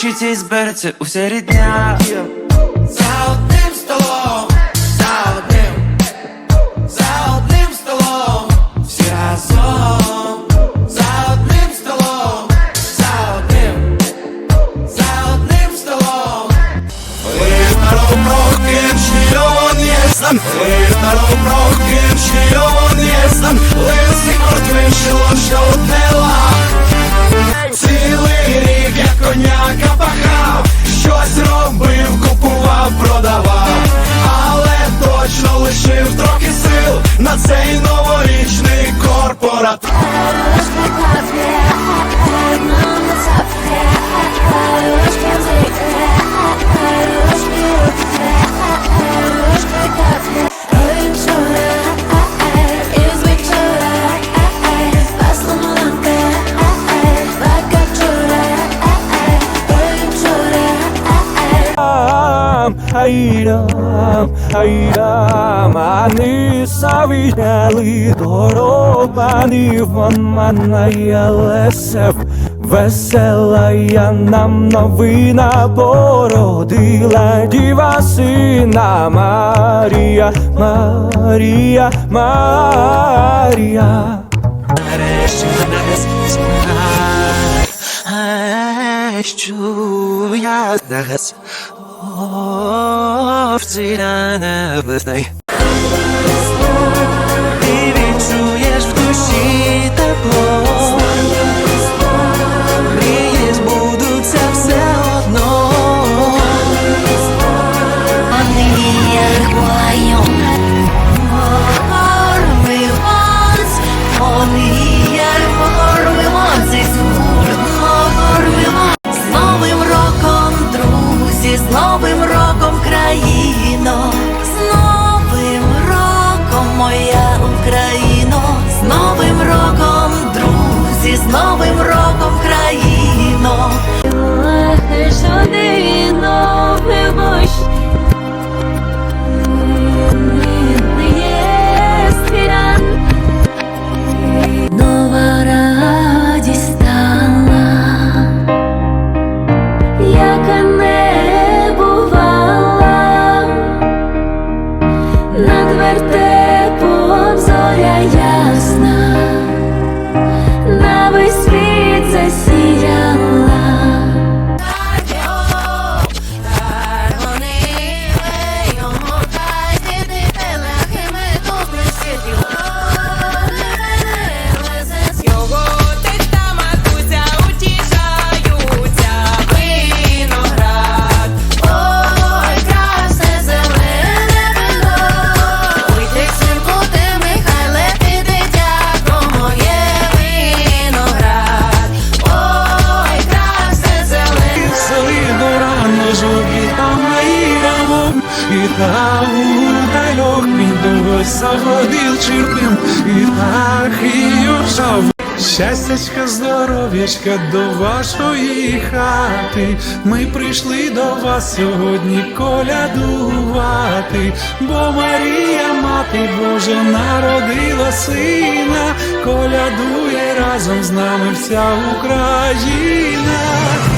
Хора скінчиться і збереться уся рідня За одним столом, за одним, за одним столом, всі разом, за одним столом, за одним, за одним столом. Вырнаром рокем шлён jestem Вырнаром рокем шлён jestem Лисий мертвий шлон, що однела Цілий точно лишив трохи сил На цей новорічний корпорат Айрам, Айрам, они завіняли дорогани вон манає лесев. Весела я нам новина породила діва сина Марія, Марія, Марія. Нарешті нас що я зараз łowczy na nabysnej. I czujesz w dusi Новим роком країно, з новим роком моя Україно, з новим роком, друзі, з новим роком. suerte. Рамаирам И там далек Миндовой заходил черным И так і жав Щастячка, здоров'ячка до вашої хати, ми прийшли до вас сьогодні колядувати, бо Марія, мати Божа, народила сина, колядує разом з нами вся Україна.